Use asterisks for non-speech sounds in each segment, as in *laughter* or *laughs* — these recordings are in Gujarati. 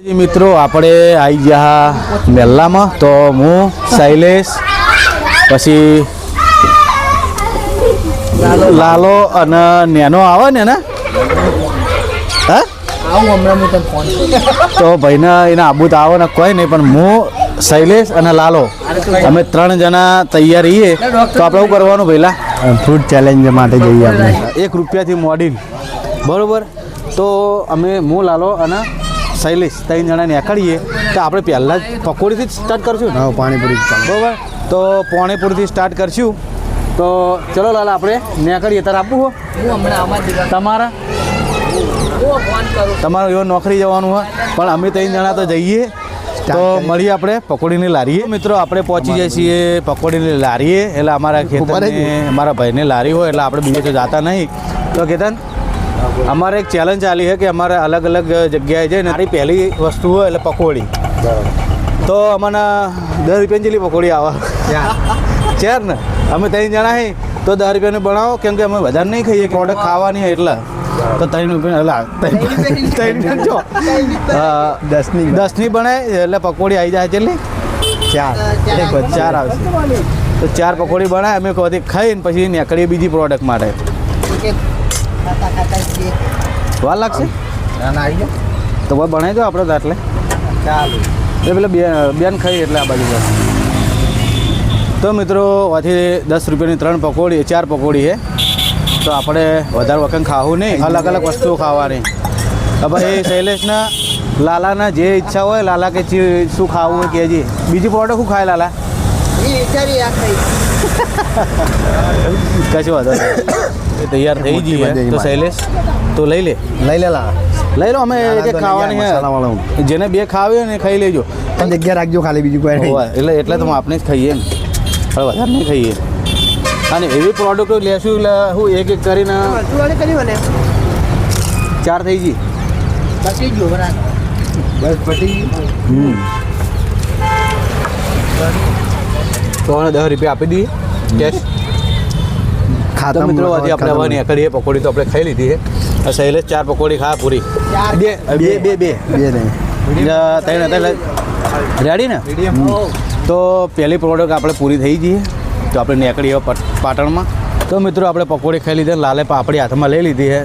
મિત્રો આપણે આવી ગયા મેલ્લામાં તો હું શૈલેષ પછી લાલો અને નેનો આવે ને ને તો ભાઈને એને આબુ તો આવો ને કોઈ નહીં પણ હું શૈલેષ અને લાલો અમે ત્રણ જણા તૈયાર રહીએ તો આપણે શું કરવાનું પહેલાં ફૂડ ચેલેન્જ માટે જઈએ આપણે. એક રૂપિયાથી મોડીને. બરોબર? તો અમે હું લાલો અને શૈલેષ ત્રણ જણાને નીકળીએ તો આપણે પહેલાં જ પકોડીથી જ સ્ટાર્ટ કરશું ને? હા પાણીપુરી બરાબર? તો પાણીપુરીથી સ્ટાર્ટ કરશું. તો ચલો લાલા આપણે નીકળીએ તારે આપવું હો? તમારા? તમારો કરું. એવો નોકરી જવાનું હોય પણ અમે ત્રણ જણા તો જઈએ. તો મળીએ આપણે પકોડીની લારીએ. મિત્રો આપણે પહોંચી જઈએ છીએ પકોડીની લારીએ. એટલે અમારા ખેતર અમારા ભાઈને લારી હોય એટલે આપણે બીજે તો જતા નહીં. તો કેતન? અમારે એક ચેલેન્જ ચાલી છે કે અમારે અલગ અલગ જગ્યાએ જઈને મારી પહેલી વસ્તુ હોય એટલે પકોડી. તો અમને દસ રૂપિયાની જેટલી પકોડી આવે. ચેર ને? અમે ત્રણ જણા હી તો દસ રૂપિયાની બનાવો કેમ કે અમે વધારે નહીં ખાઈએ પ્રોડક્ટ ખાવાની એટલે. તો ત્રણ રૂપિયા ત્રણ જો. દસની દસની બનાય એટલે પકોડી આવી જાય કેટલી ચાર. એક ચાર આવશે તો ચાર પકોડી બનાય અમે કોથી ખાઈને પછી નીકળીએ બીજી પ્રોડક્ટ માટે. વાર લાગશે? ના ના આવી ગયા તો ભાઈ બનાવી દો આપણે તો એટલે ચાલો. એ પેલા બે બેન ખાઈ એટલે આ બાજુ તો મિત્રો આથી દસ રૂપિયાની ત્રણ પકોડી ચાર પકોડી છે. તો આપણે વધારે વખત ખાવું નહીં. અલગ અલગ વસ્તુઓ ખાવાની. હવે એ શૈલેષના લાલાના જે ઈચ્છા હોય લાલા કે શું ખાવું હોય કહેજે બીજી પ્રોડક્ટ શું ખાય લાલા? *laughs* કશું વાંધો એ તૈયાર થઈ જઈએ તો શૈલેષ તો લઈ લે. લઈ લેલા લઈ લો અમે એક એક ખાવાની છે. જેને બે ખાવી હોય ને ખાઈ લેજો. તમે જગ્યા રાખજો ખાલી બીજું કોઈ એટલે એટલે તો આપણે જ ખાઈએ ને હવે વધારે નહીં ખાઈએ. અને એવી પ્રોડક્ટો લેશું એટલે હું એક એક કરીને ચાર થઈ ગઈ. બસ પટી હમ. તો દસ રૂપિયા આપી દઈએ. કેશ? તો મિત્રો આજે આપણે હવે નીકળીએ પકોડી તો આપણે ખાઈ લીધી છે. શૈલેષ ચાર પકોડી ખા પૂરી. બે બે બે બે. બે નહીં. રેડી ને? તો પહેલી પ્રોડક્ટ આપણે પૂરી થઈ જઈએ તો આપણે નીકળીએ પટ- પાટણમાં. તો મિત્રો આપણે પકોડી ખાઈ લીધી લાલે પાપડી હાથમાં લઈ લીધી છે.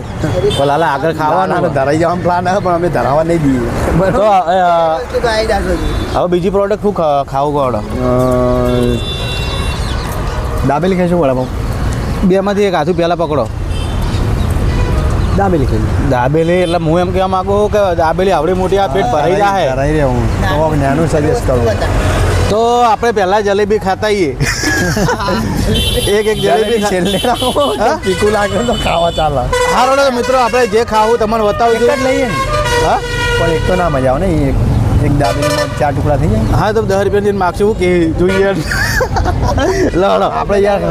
તો લાલે આગળ ખાવાના ધરાઈ જવાનું પ્લાન હતો પણ અમે ધરાવા નહીં દઈએ. તો હવે બીજી પ્રોડક્ટ શું ખાવું અ, દાબેલી ખાઈશું વડાપાવ બેમાંથી એક હાથું પહેલાં પકડો. દાબેલી ખાઈ દાબેલી એટલે હું એમ કહેવા માંગુ કે દાબેલી આવડી મોટી આ પેટ ભરાઈ જાય ભરાઈ રહે હું. તો નાનું સજેસ્ટ કરું. તો આપણે પહેલાં જલેબી ખાતા *laughs* એક એક જલેબી છેલ્લે *laughs* રાખો? ચીકુ લાગે તો ખાવા ચાલે. હારો તો મિત્રો આપણે જે ખાવું તમને બતાવું એક જ લઈએ હા? પણ એક તો ના મજા આવે ને એક એક દાબેલીમાં ચાર ટુકડા થઈ જાય હા તો દસ રૂપિયાની માગશું કે જોઈએ લડો આપણે યાર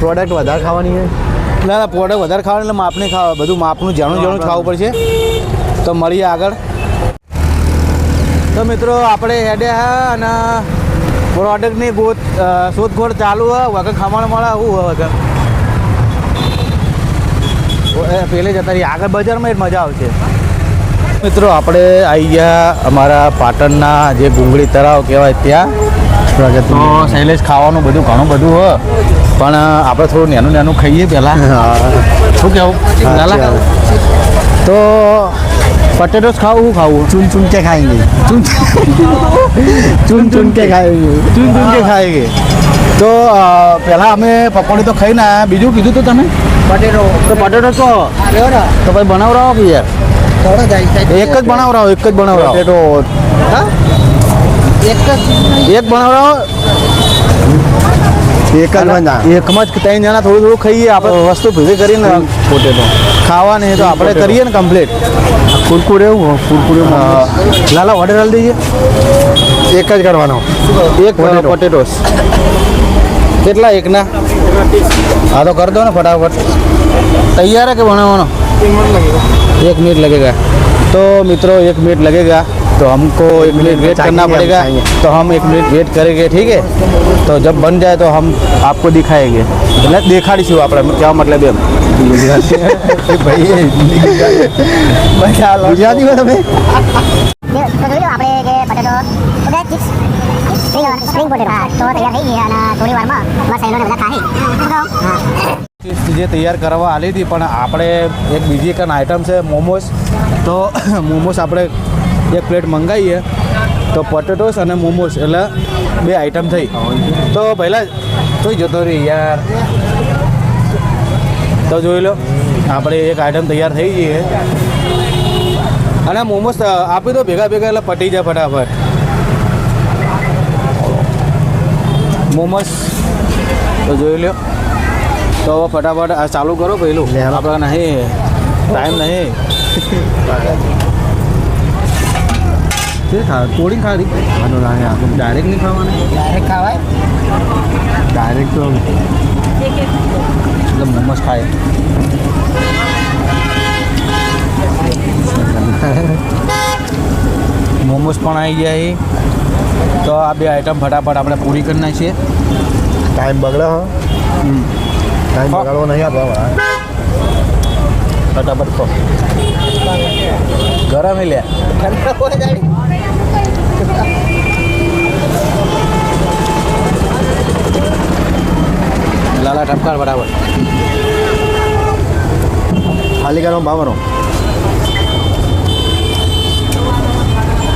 પ્રોડક્ટ વધારે ખાવાની છે. ના ના પ્રોડક્ટ વધારે ખાવાની એટલે માપને ખાવા, બધું માપનું જાણું જાણું ખાવું પડશે. તો મળીએ આગળ. તો મિત્રો, આપણે હેડે હા અને પ્રોડક્ટની ગોત શોધખોળ ચાલુ હોય વગર ખાવાનું મળે શું હોય વગર પેલે જતા રહીએ. આગળ બજારમાં જ મજા આવશે. મિત્રો, આપણે આવી ગયા અમારા પાટણના જે ગુંગળી તળાવ કહેવાય ત્યાં. સ્વાગત તો શૈલેષ ખાવાનું બધું ઘણું બધું હોય પણ આપણે થોડું નાનું નાનું ખાઈએ પહેલાં. શું કહેવું તો પટેટોસ ખાવું ખાવું? ચૂન ચૂન કે ખાએંગે ચૂન ચૂન ચૂન કે ખાએંગે ચૂન ચૂન કે ખાઈ ખાએંગે તો પહેલાં અમે પકોડી તો ખાઈને આવ્યા બીજું કીધું તો તમે? પટેટો તો પટેટો તો? તો ભાઈ બનાવડાવો યાર? એક જ બનાવડાવો એક જ બનાવડાવો પટેટો હા? એક બનાવડાવો એક જ બના એકમાં જ ત્રણ જણા થોડું થોડું ખાઈએ આપણે વસ્તુ ભેગી કરીને પોતે તો ખાવાની તો આપણે કરીએ ને કમ્પ્લીટ કુરકુરે એવું કુરકુરે લાલા ઓર્ડર હાલ દઈએ એક જ કરવાનો. એક પોટેટોસ કેટલા એકના? હા તો કર દો ને ફટાફટ. તૈયાર હે કે ભણાવવાનો એક મિનિટ લગેગા. તો મિત્રો એક મિનિટ લગેગા. तो हमको एक मिनट वेट करना चाहेंगे, हम पड़ेगा खाएंगे। तो हम एक मिनट वेट करेंगे ठीक है तो जब बन जाए तो हम आपको दिखाएंगे એટલે દેખાડીશું આપણે કહેવા મતલબ એમ ભાઈ ગુજરાતીમાં તમે તો જોઈ લો આપણે કે potato okay chips spring potato હા તો તૈયાર થઈ ગઈ અને થોડી વારમાં મારા સહેલોને બધા ખાહી શું કહું હા જે તૈયાર કરવા આલી હતી પણ આપણે એક બીજી એક આઈટમ છે મોમોસ તો મોમોસ આપણે એક પ્લેટ મંગાવીએ તો પોટેટોસ અને મોમોસ એટલે બે આઈટમ થઈ. તો પહેલાં જોઈ જતો રહી યાર. તો જોઈ લો આપણે એક આઈટમ તૈયાર થઈ જઈએ અને મોમોસ આપી દો ભેગા ભેગા એટલે પટી જાય ફટાફટ. મોમોસ તો જોઈ લો. તો હવે ફટાફટ ચાલુ કરો પહેલું. આપણે નહીં ટાઈમ નહીં. *laughs* તે ખા તોડીને ખાધી આનો લાગે આ ડાયરેક્ટ નહીં ખાવાની? ડાયરેક્ટ ખાવાય? ડાયરેક્ટ તો એટલે મોમોસ ખાય. મોમોસ પણ આવી ગયા એ. તો આ બે આઈટમ ફટાફટ આપણે પૂરી કરી નાખીએ. ટાઈમ બગડે હા. ટાઈમ. બગાડવો નહીં આપણે હવે. ફટાફટ ખો. ગરમ લે. લાલા ટપકાર બરાબર. ભાવનો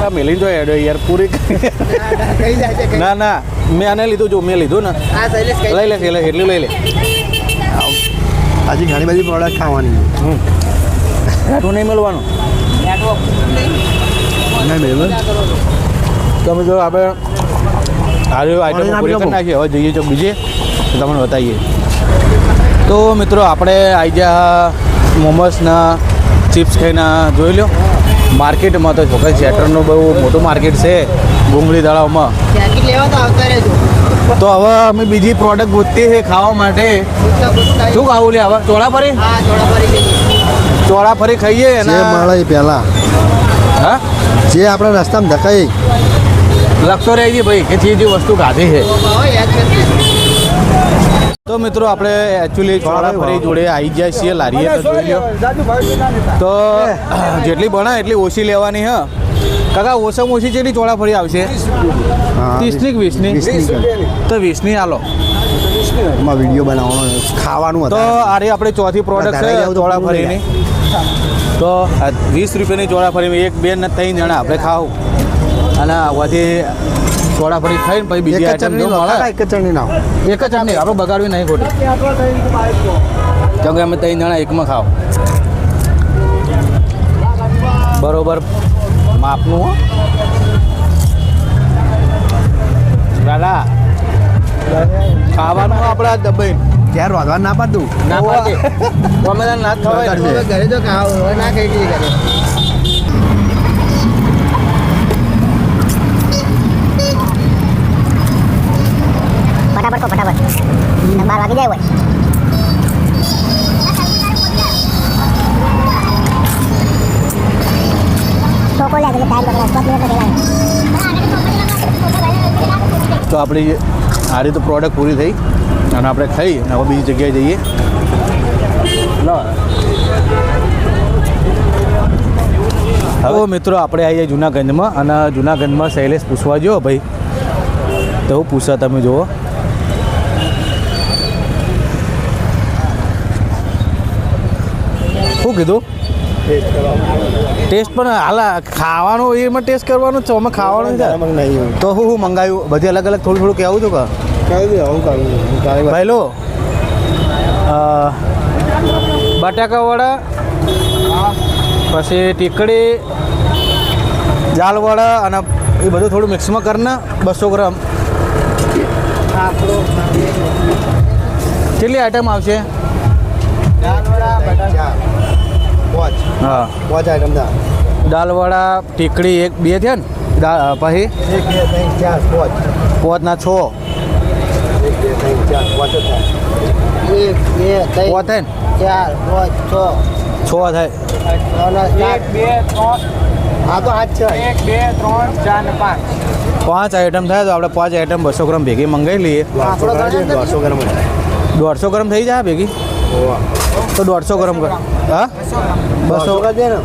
આ મેલી જો એડો યાર પૂરી કઈ જાય ના ના મેં આને લીધું જો મેં લીધું ને. લઈ લે એટલે એટલું લઈ લે. આજે ઘણી બધી પ્રોડક્ટ ખાવાની હમ. નહીં મળવાનું નહીં બરાબર તમે જો આપણે આજે આઈટમ પૂરી કરી નાખીએ. હવે જઈએ છો બીજે. તમને બતાવીએ. તો મિત્રો આપણે આવી ગયા મોમોસના ચિપ્સ ખાઈને જોઈ લો માર્કેટમાં તો ચોક્કસ શેટરનું બહુ મોટું માર્કેટ છે ગુંગળી તળાવમાં તો આવતા રહેજો. તો હવે અમે બીજી પ્રોડક્ટ ગોતતી છે ખાવા માટે. શું ખાવું લે? હવે ચોળાફરી ફરી? ચોળા ફરી ચોળાફરી ખાઈએ મળે પહેલાં. હા? જે આપણે રસ્તામાં ધકાઈ. લખતો રહી ગઈ ભાઈ કે જે જે વસ્તુ ખાધી છે. તો મિત્રો આપણે એકચ્યુઅલી ચોળાફરી જોડે આવી જાય છીએ લારીએ તો તો જેટલી બને એટલી ઓછી લેવાની હા. કાકા ઓછામાં ઓછી જેટલી ચોળાફરી આવશે? ત્રીસની કે વીસની? તો વીસની આલો એમાં વીડિયો બનાવવાનો ખાવાનું તો અરે આપણે ચોથી પ્રોડક્ટ છે જાવ તો ચોળાફરીની તો વીસ રૂપિયાની ચોળાફરી એક બે ને ત્રણ જણા. આપણે ખાવું. અને આવવાથી ચોળાફરી ખાઈને પછી બીજી આઈટમ ચટણી જો મળે. એક જ ચટણી ના એક જ નહીં આપણે બગાડવી નહીં ખોટી. કેમ કે અમે ત્રણ જણા એકમાં ખાવ બરોબર. માપનું દાદા ખાવાનું આપણે દબાઈ ક્યારે રોધવા ના પાડતું ના પાડે. ગમે ના ખવાય. ઘરે તો ખાવ ના કઈ કઈ ઘરે. તો આપણી આ રીતે પ્રોડક્ટ પૂરી થઈ અને આપણે ખાઈ અને હવે બીજી જગ્યાએ જઈએ. હવે મિત્રો આપણે આવીએ જુનાગંજમાં અને જુનાગંજમાં શૈલેષ પૂછવા જુઓ ભાઈ, તો હું પૂછા તમે જુઓ. શું કીધું? ટેસ્ટ પણ હાલ ખાવાનું એમાં ટેસ્ટ કરવાનું છે અમે ખાવાનું છે. તો હું હું મંગાવ્યું? બધી અલગ અલગ થોડું થોડું કહેવું છું કા? પહેલો અ, પછી ટીકડી જાલવડા અને એ બધું થોડું મિક્સમાં કરીને બસો ગ્રામ. કેટલી આઈટમ આવશે? પાંચ હા. પાંચ આઈટમ દા દાલવડા ટીકડી એક બે થયા ને? દા- પછી? એક બે ત્રણ ચાર પાંચ. પોતના છ. એક બે ત્રણ ચાર પાંચ જ થાય. એક બે પોત થાય ને? ચાર પાંચ છ. છ થાય. એક બે ત્રણ. હા તો આજ છે. એક બે ત્રણ ચાર ને પાંચ. પાંચ આઈટમ થાય તો આપણે પાંચ આઈટમ બસો ગ્રામ ભેગી મંગાવી લઈએ. દોઢસો ગ્રામ દોઢસો ગ્રામ જ. દોઢસો ગ્રામ થઈ જાય ભેગી? હોવા. તો દોઢસો ગ્રામ કર હા? બસો ગ્રામ દે ને.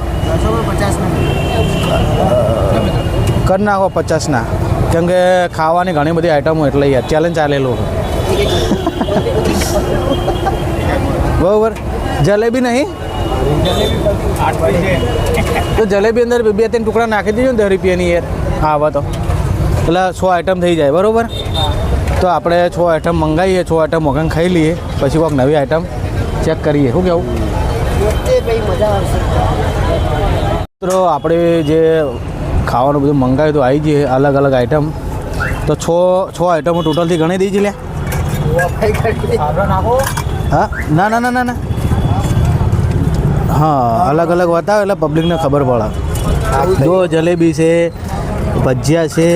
કરી નાખો પચાસના કેમ કે ખાવાની ઘણી બધી આઈટમો એટલે યાર ચેલેન્જ ચાલેલું બરોબર. જલેબી નહીં? તો જલેબી અંદર બે- બે ત્રણ ટુકડા નાખી દેજો ને દસ રૂપિયાની યાર. આવા તો એટલે છ આઈટમ થઈ જાય બરોબર? તો આપણે છ આઈટમ મંગાવીએ છ આઈટમ વગન ખાઈ લઈએ. પછી કોઈક નવી આઈટમ ચેક કરીએ. શું મિત્રો આપણે જે ખાવાનું બધું મંગાવ્યું તો આવી જઈએ અલગ અલગ આઈટમ તો છ છ આઈટમો ટોટલથી ગણી દઈ લે. હા? ના ના ના ના હા અલગ અલગ બતાવે એટલે પબ્લિકને ખબર પડે. જો જલેબી છે ભજીયા છે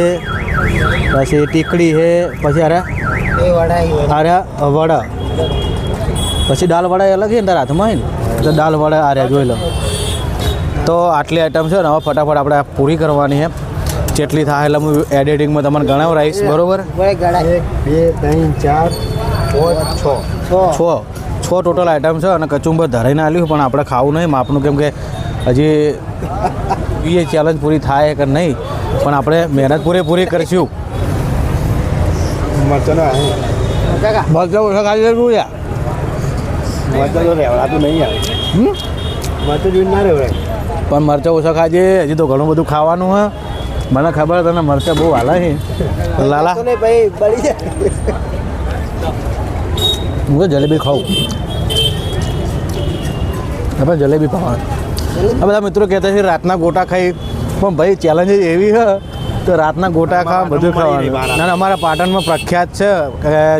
પછી ટીકડી છે પછી અરે અરે વડા. પછી દાલ વડા અલગ છે ને તારા હાથમાં હોય ને? તો દાલ આ રહ્યા જોઈ લો. તો આટલી આઈટમ છે ને હવે ફટાફટ આપણે પૂરી કરવાની છે. જેટલી થાય એટલે હું એડિટિંગમાં તમને ગણાવરાઈશ બરોબર? એક બે ત્રણ ચાર પાંચ છ. છ. છ. ટોટલ આઈટમ છે અને કચુંબર ધરાઈને આવ્યું પણ આપણે ખાવું નહીં. માપનું કેમ કે હજી એ ચેલેન્જ પૂરી થાય કે નહીં પણ આપણે મહેનત પૂરેપૂરી કરીશું. મરચાનો મરચાં ઓછા ખાલી મરચા તો રેવડાતું નહીં આવે. હમ? મરચા જોઈને ના રેવડાય પણ મરચાં ઓછા ખાજે હજી તો ઘણું બધું ખાવાનું હે. મને ખબર તને મરચાં બહુ હાલા છે. લાલા. ભાઈ બળી જાય. હું તો જલેબી ખાઉં. આપણે જલેબી ખાવા બધા મિત્રો કહેતા છે રાતના ગોટા ખાઈ. પણ ભાઈ ચેલેન્જ એવી હ તો રાતના ગોટા ખાવા બધું ખાવાનું. ના અમારા પાટણમાં પ્રખ્યાત છે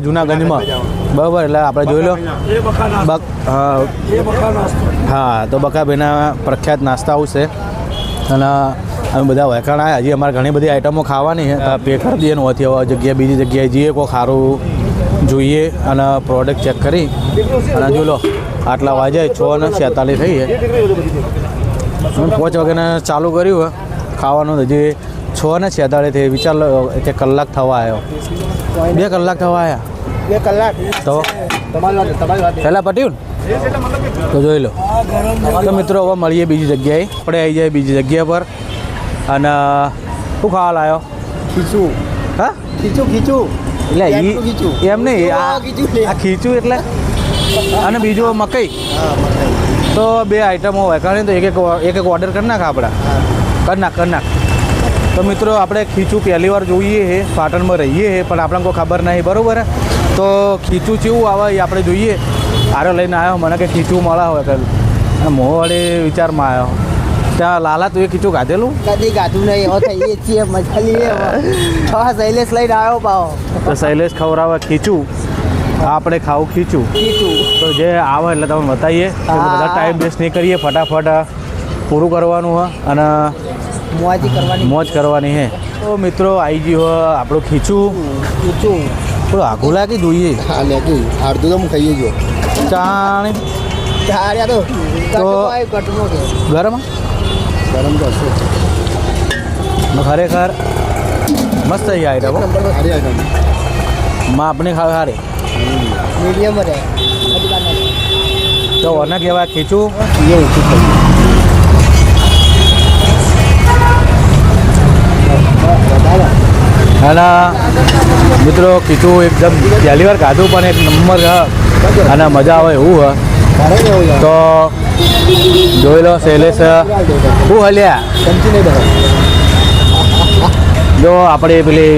જુનાગંજમાં બરાબર, એટલે આપણે જોઈ લો. બક, હા. તો બકાભાઈના પ્રખ્યાત નાસ્તા આવશે અને અમે બધા વહેકાણ આવ્યા હજી અમારે ઘણી બધી આઈટમો ખાવાની છે. પે દઈએ ને હોથી હવે જગ્યાએ, બીજી જગ્યાએ જઈએ, કોઈ સારું જોઈએ અને પ્રોડક્ટ ચેક કરી. અને જોઈ લો, આટલા વાગે છ ને છેતાલીસ થઈ છે. પાંચ વાગ્યાને ચાલુ કર્યું ખાવાનું હજી છ ને છેતાલીસ થઈ વિચાર લો કલાક થવા આવ્યો. બે કલાક થવા આવ્યા. બે કલાક. તો? તમારી વાત પહેલાં પટ્યું તો જોઈ લો. તો મિત્રો હવે મળીએ બીજી જગ્યાએ. આપણે આવી જાય બીજી જગ્યા પર. અને શું ખાવા લાવ્યો ખીચું. હા? ખીચું ખીચું. એટલે. એમ નહીં આ ખીચું એટલે? અને બીજું મકઈ? મકાઈ. તો બે આઈટમો હોય. કારણ તો એક એક એક એક ઓર્ડર કરી નાખ આપણા. કરી નાખ કરી નાખ. તો મિત્રો આપણે ખીચું પહેલી વાર જોઈએ છે પાટણમાં રહીએ છે પણ આપણને કોઈ ખબર નહીં બરાબર? તો ખીચું કેવું આવે એ આપણે જોઈએ. આરો લઈને આવ્યો મને કે ખીચું મળે હોય કહેલું અને મોં વડે વિચારમાં આવ્યો. ત્યાં લાલા તું એ ખીચું ગાધેલું કદી ગાતું નહીં હવે થઈએ છીએ મજા લઈએ હા. શૈલેષ લઈને આવ્યો પાવો તો શૈલેષ ખવડાવે ખીચું. આપણે ખાવું ખીચું. ખીચું. તો જે આવે એટલે તમને બતાવીએ. બધા ટાઈમ વેસ્ટ નહીં કરીએ ફટાફટ પૂરું કરવાનું હોય અને મોજી કરવાની. મોજ કરવાની હે. તો મિત્રો આવી ગયું આપણું ખીચું. ખીચું. થોડું આઘું લાગી જોઈએ. હા અડધું તો હું ખાઈએ જો. ચાણી. ચાર્યા તો. તો- ગરમ? ગરમ ખરેખર મસ્ત થઈ આઈટમ સારી આઈટમમાં આપણે ખાવ સારી મીડિયમ રહે તો ઓને કહેવાય ખીચું. એ ઓછું અને મિત્રો કીધું એકદમ પહેલી વાર ખાધું પણ એક નંબર છે અને મજા આવે એવું છે. તો જોઈ લો શૈલેષ શું હલ્યા? જો આપણે પેલી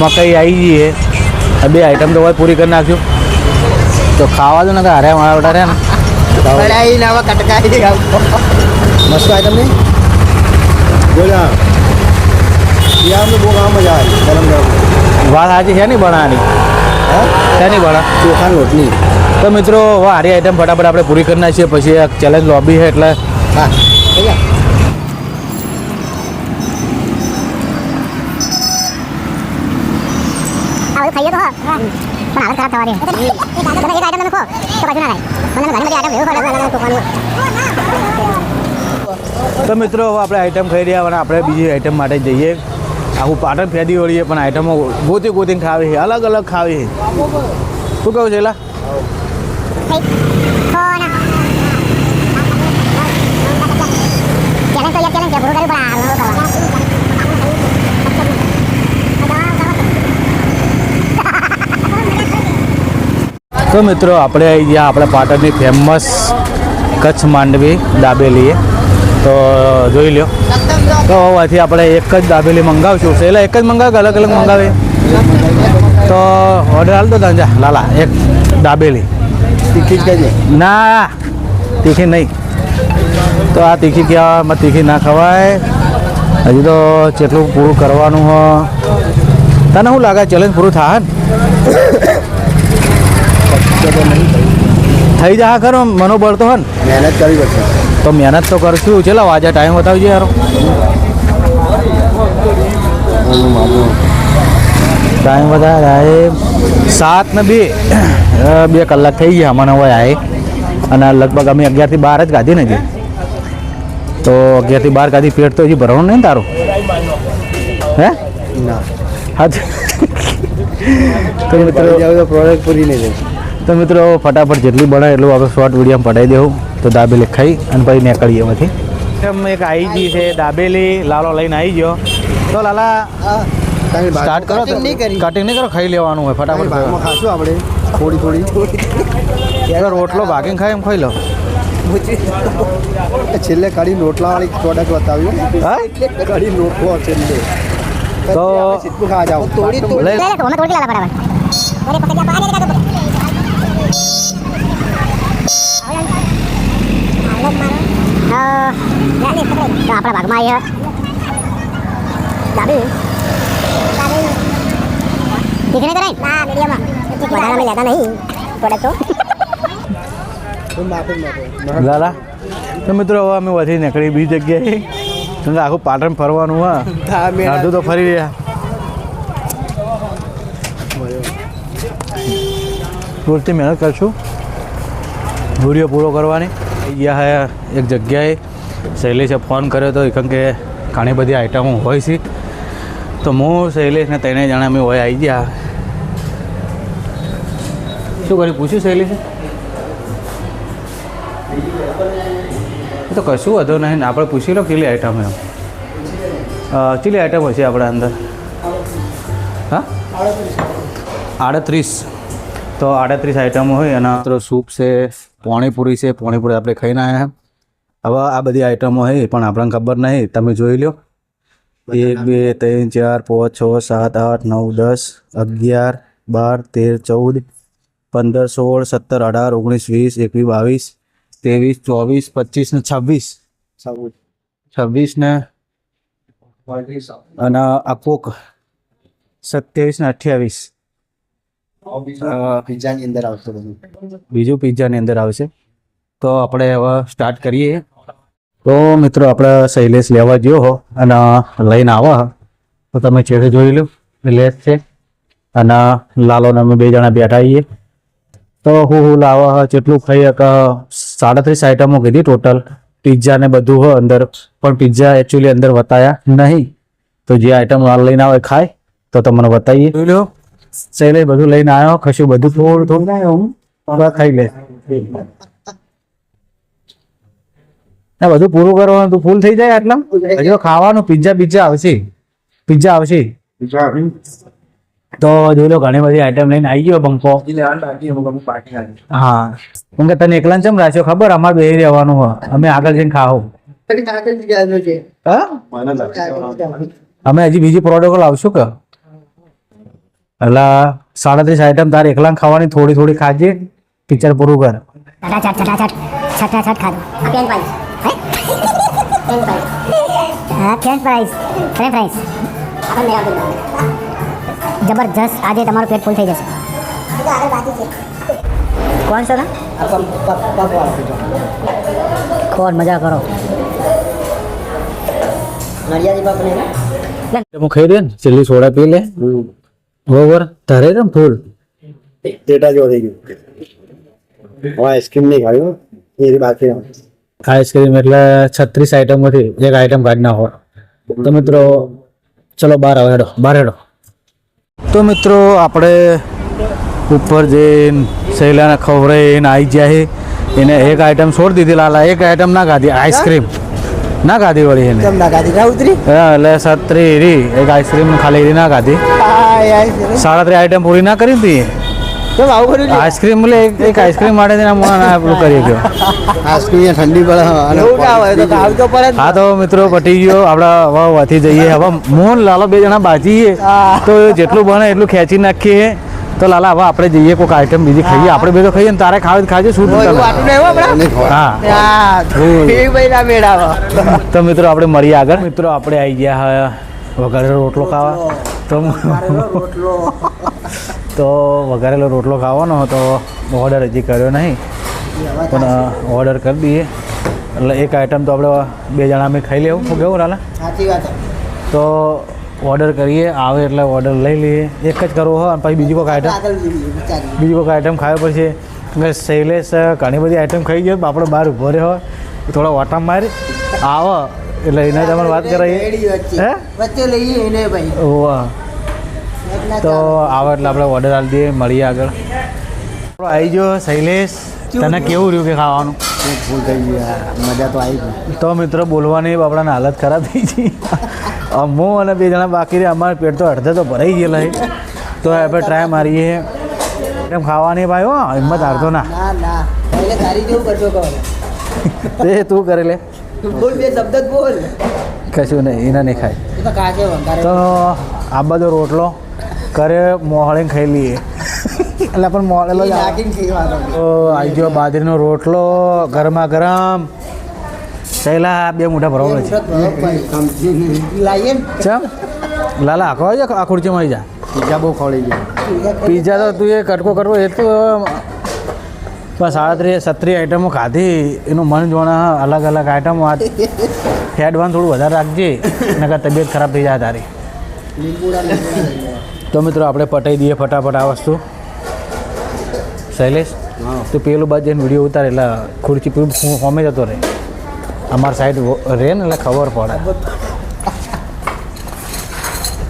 મકાઈ આવી જઈએ બે આઈટમ તો હોય પૂરી કરી નાખ્યું તો ખાવા દો ને કે હારે મારા બેટા રહ્યા ને. મસ્ત આઈટમ નહીં? બોલા. યાર બહુ કામ મજા આવે ગરમ ગરમ. વાત સાચી છે નહીં ભણાની હા? છે નહીં ભણા ચોખાની રોટલી. તો મિત્રો હવે હારી આઈટમ ફટાફટ આપણે પૂરી કરી નાખીએ પછી એક ચેલેન્જ લોબી છે એટલે હા ખાઈએ તો હા. પણ હાલત ખરાબ થવાની એક આઈટમ તમે ખો તો પાછું ના થાય. મને ઘણી બધી આઈટમ એવું ખબર અલગ અલગ તોફાનું તો મિત્રો હવે આપણે આઈટમ ખાઈ રહ્યા અને આપણે બીજી આઈટમ માટે જઈએ. આખું પાટણ ફેદી વળીએ પણ આઈટમો ગોતી ગોતીને ખાવી છે, અલગ અલગ ખાવી છે. શું કહું છે એલા તો મિત્રો, આપણે આવી આપણા પાટણની ફેમસ કચ્છ માંડવી દાબેલીએ. તો જોઈ લ્યો. તો હોવાથી આપણે એક જ દાબેલી મંગાવશું. એટલે એક જ મંગાવે અલગ અલગ મંગાવે? તો ઓર્ડર હાલ દો તાંજા લાલા એક દાબેલી. તીખી જ ના તીખી નહીં. તો આ તીખી કહેવામાં તીખી ના ખવાય? હજી તો જેટલું પૂરું કરવાનું હો. તને શું લાગે ચેલેન્જ પૂરું થાય ને? *coughs* થઈ જા ખરો મનોબળ તો હે ને. મહેનત કરવી પડશે. તો મહેનત તો કરશું ચલો આજે ટાઈમ બતાવજો યાર. ટાઈમ બતાવે સાહેબ સાત ને બે. બે કલાક થઈ ગયા મને હોય આએ અને લગભગ અમે અગિયારથી બાર જ ગાધી ને જે તો અગિયારથી બાર કાઢી પેટ તો હજી ભરવાનું નહીં તારું? હે? હા તો- મિત્રો પ્રોડક્ટ પૂરી નહીં તો મિત્રો ફટાફટ જેટલી બને એટલું આપણે શોર્ટ વીડિયો પટાઈ દેવું. તો દાબેલી ખાઈ અને પછી નીકળીએ એમાંથી. એક આવી ગઈ છે દાબેલી લાલો લઈને આવી ગયો. તો લાલા સ્ટાર્ટ કરો કટિંગ નહીં કરો. ખાઈ લેવાનું હોય ફટાફટ. ખાશું આપણે. થોડી થોડી. રોટલો ભાગીને ખાય એમ ખાઈ લો. *laughs* છેલ્લે કઢી રોટલાવાળી પ્રોડક્ટ બતાવ્યું. હા? કઢી રોટલો છેલ્લે. તો સીધું ખાવા જાઓ. થોડી લઈ તો આપણા ભાગમાં અહીંયા દાબી દીકરી કરાય ના મીડિયામાં વધારે અમે લેતા નહીં પડે તો લાલા તો મિત્રો અમે વધી નીકળી બીજી જગ્યાએ. કારણ કે આખું પાટણ ફરવાનું હોય અડધું તો ફરી રહ્યા. પૂરતી મહેનત કરશું. વીડિયો પૂરો કરવાની. ગયા હે એક જગ્યાએ. શૈલેષે ફોન કર્યો તો કારણ કે ઘણી બધી આઈટમો હોય છે. તો હું શૈલેષને તેને જણા અમે હોય આવી ગયા. શું કર્યું? પૂછ્યું શૈલેષે? તો કશું વધુ નહીં આપણે પૂછી લો કેટલી આઈટમ એમ કેટલી આઈટમ હશે આપણા અંદર? હા? આડત્રીસ. તો આડત્રીસ આઈટમો હોય એના. તો સૂપ છે પાણીપુરી છે પાણીપુરી આપણે ખાઈને આવ્યા હવે આ બધી આઈટમો છે પણ આપણને ખબર નહીં. તમે જોઈ લો એક બે ત્રણ ચાર પાંચ છ સાત આઠ નવ દસ અગિયાર બાર તેર ચૌદ પંદર સોળ સત્તર અઢાર ઓગણીસ વીસ એકવીસ બાવીસ ત્રેવીસ ચોવીસ પચીસ ને છવ્વીસ. છવ્વીસ. ને અને આખો સત્યાવીસ ને અઠ્યાવીસ. પિઝાની અંદર આવશે બધું. બીજું પિઝાની અંદર આવશે. તો આપણે હવે સ્ટાર્ટ કરીએ. તો મિત્રો આપણે શૈલેષ લેવા ગયો હો અને લઈને આવા તો તમે છેડે જોઈ લો લેસ છે. અને લાલો ને અમે બે જણા બેઠા છીએ. તો હું હું લાવો જેટલું ખાઈ કે સાડત્રીસ આઈટમો કીધી ટોટલ પિઝા ને બધું હોય અંદર. પણ પિઝા એકચ્યુઅલી અંદર બતાયા નહીં. તો જે આઈટમ લઈને આવે ખાય તો તમને બતાવીએ. જોઈ લો. શૈલેષ બધું લઈને આવ્યો કશું બધું થોડું થોડું ના હું ખાઈ લે. ના બધું પૂરું કરવાનું તું ફૂલ થઈ જાય આટલા? હજી ખાવાનું પિઝા પિઝા આવશે. પિઝા આવશે. તો જોઈ લો ઘણી બધી આઈટમ લઈને આવી ગયો બંકો. હા કેમ કે તને એકલા ચમ રાખ્યો? ખબર? અમારે બે રહેવાનું હોય. અમે આગળ જઈને ખાઓ અમે હજી બીજી પ્રોડક્ટ લાવશું કે? એટલે સાડત્રીસ આઈટમ તારે એકલા ખાવાની થોડી થોડી ખાજે પિક્ચર પૂરું કર. જબરજસ્ત આજે તમારું પેટ ફૂલ થઈ જશે. કોણ સર કોણ મજા કરો. હું ખાઈ દે ને ચીલી સોડા પી લે. બરોબર તારે રમ ફૂલ? ડેટા જો થઈ ગયો. હું આઈસ્ક્રીમ નહીં ખાવ્યો એ બાકી આઈસ્ક્રીમ એટલે છત્રીસ આઈટમમાંથી એક આઈટમ કાઢી નાખો. તો મિત્રો ચલો બહાર આવે હેડો બહાર હેડો. તો મિત્રો આપણે ઉપર જઈને શૈલાને એને આવી જાય એને એક આઈટમ છોડી દીધી. લાલા એક આઈટમ ના ખાધી. આઈસ્ક્રીમ. ના ખાધી વળી એને. ના ના ઉતરી એટલે સત્રી રી. એક આઈસ્ક્રીમ ખાલી રી ના ખાધી. સાડા ત્રણ આઈટમ પૂરી ના કરી હતી તો? આવું કર્યું છે. આઈસ્ક્રીમ લે એક આઈસ્ક્રીમ માટે કરી ગયો. આઈસ્ક્રીમ ઠંડી પડે. હા તો મિત્રો પટી ગયો. આપડા હવે વાથી જઈએ. હવે મોહન લાલો બે જણા બાજીએ તો જેટલું બને એટલું ખેંચી નાખીએ. તો લાલા હવે આપણે જઈએ કોઈક આઈટમ બીજી ખાઈએ. આપણે બે તો ખાઈએ ને તારે ખાવે ખાજે. શું હો. તો મિત્રો આપણે મળીએ આગળ. મિત્રો આપણે આવી ગયા હવે વઘારેલો રોટલો ખાવા? તો *laughs* તો વઘારેલો રોટલો ખાવાનો હતો. ઓર્ડર હજી કર્યો નહીં. પણ ઓર્ડર કરી દઈએ. એટલે એક આઈટમ તો આપણે બે જણા અમે ખાઈ લેવું. હું કેવું રાલા? સાચી વાત તો ઓર્ડર કરીએ. આવે એટલે ઓર્ડર લઈ લઈએ. એક જ કરવો હોય અને પછી બીજી કોઈક આઈટમ બીજી કોઈક આઈટમ ખાવી પડશે. એટલે શૈલેષ ઘણી બધી આઈટમ ખાઈ ગયો. આપણે બહાર ઊભો રહ્યો. હોય થોડા ઓટમ મારી. આવો. એટલે એને તમારે વાત કરાવીએ હે? વચ્ચે લઈએ એને ભાઈ. ઓવા. તો આવો એટલે આપણે ઓર્ડર આપી દઈએ મળીએ આગળ. આવી ગયો શૈલેષ. તને કેવું રહ્યું કે ખાવાનું? ફૂલ થઈ ગયું મજા તો આવી ગઈ. તો મિત્રો બોલવાની આપણાને હાલત ખરાબ થઈ ગઈ. અમો અને બે જણા બાકી રહ્યા. અમારે પેટ તો અડધે તો ભરાઈ ગયેલા તો આપણે ટ્રાય મારીએ. એમ ખાવાની ભાઈ હો હિંમત હારતો ના. તે તું કરે લે. બોલ બે શબ્દ બોલ. કશું નહીં એના નહીં ખાય. તો આ બધો રોટલો કરે મોહળીને ખાઈ લઈએ. એટલે પણ જ આવે. ખીવાનું. તો આવી ગયો બાજરીનો રોટલો ગરમા ગરમ. પહેલા બે મોઢા ભરવા છે. ચમ? લાલા આખો આવી જા આ ખુરચીમાં આવી જા. પીઝા બહુ ખવડી ગયા. પીઝા તો તું એ કટકો કરવો એ તો બસ સાડત્રીસ સત્રી આઈટમો ખાધી. એનું મન જોણા અલગ અલગ આઈટમો આ ફેડવાન થોડું વધારે રાખજે નકર તબિયત ખરાબ થઈ જાય તારી. તો મિત્રો આપણે પટાઈ દઈએ ફટાફટ આ વસ્તુ. શૈલેષ તો પેલું બાદ જઈને વીડિયો ઉતારે એટલે ખુરચી પેલું હોમે જતો રહે. અમારી સાઈડ રહે ને એટલે ખબર પડે.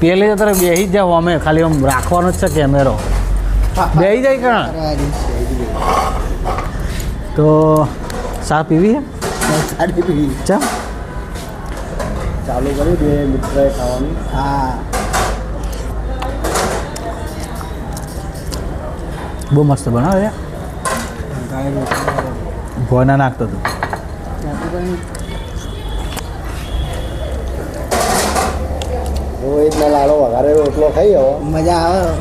પેલે જતો રહે બેસી જ જાવ અમે ખાલી આમ રાખવાનો જ છે કેમેરો બેસી જાય કાં તો ચા પીવી છે સાડી ચા? ચાલુ કરી બે મિત્રએ ખાવાનું. હા. બહુ મસ્ત બનાવે ભોના નાખતો હતો. તો એ જ ના લાડો વઘારે રોટલો ખાઈ મજા આવે.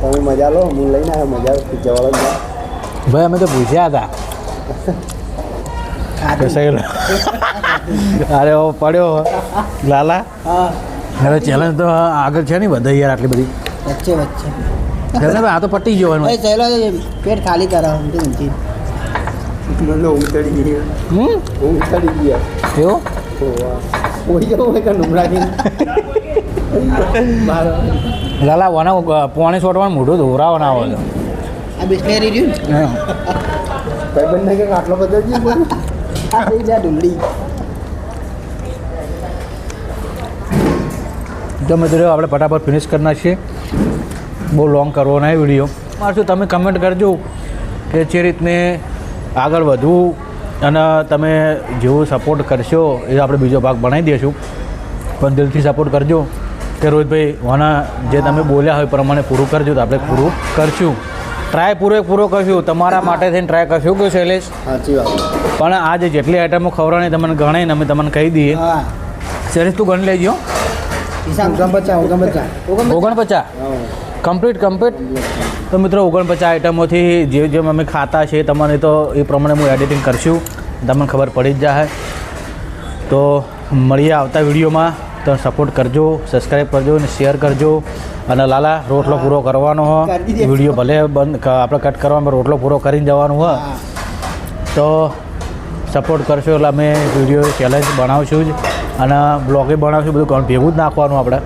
તમે મજા લો હું લઈને આવ્યો મજા પીઝાવાળા ભાઈ અમે તો પૂછ્યા હતા અરે ઓ પડ્યો લાલા હા હવે ચેલેન્જ તો આગળ છે નહીં બધા યાર આટલી બધી વચ્ચે વચ્ચે આ તો પટી ગયો. પેટ ખાલી કરાવો લાલા વાના પોણી છોટવાનું મોઢું ધોરાવાના આવે બિસ્લેરી રહ્યું ને. ભાઈ બંને કે આટલો બધો જ આ થઈ જાય ડુંગળી તો મિત્રો આપણે ફટાફટ ફિનિશ કરી નાખીએ બહુ લોંગ કરવો નહીં વીડિયો મારશું તમે કમેન્ટ કરજો કે જે રીતને આગળ વધવું અને તમે જેવો સપોર્ટ કરશો એ આપણે બીજો ભાગ બનાવી દઈશું પણ દિલથી સપોર્ટ કરજો કે રોહિતભાઈ વાના જે તમે બોલ્યા હોય એ પ્રમાણે પૂરું કરજો તો આપણે પૂરું કરશું ટ્રાય પૂરેપૂરો કરશું. તમારા માટે થઈને ટ્રાય કરશું. કે શૈલેષ? સાચી વાત પણ આ જેટલી આઈટમો ખવડાવી તમને ગણાઈને અમે તમને કહી દઈએ. શૈલેષ તું ગણી લેજો ઓગણપચાસ કમ્પ્લીટ કમ્પ્લીટ તો મિત્રો ઓગણપચાસ આઈટમોથી જે જેમ અમે ખાતા છે તમને તો એ પ્રમાણે હું એડિટિંગ કરશું. તમને ખબર પડી જ જાય તો મળીએ આવતા વિડીયોમાં. તો સપોર્ટ કરજો સબસ્ક્રાઈબ કરજો અને શેર કરજો. અને લાલા રોટલો પૂરો કરવાનો હો. વીડિયો ભલે બંધ આપણે કટ કરવામાં રોટલો પૂરો કરીને જવાનું હોય તો સપોર્ટ કરશો એટલે અમે વીડિયો ચેલેન્જ બનાવશું જ. અને બ્લોગે બનાવશું બધું ભેગું જ નાખવાનું આપણે.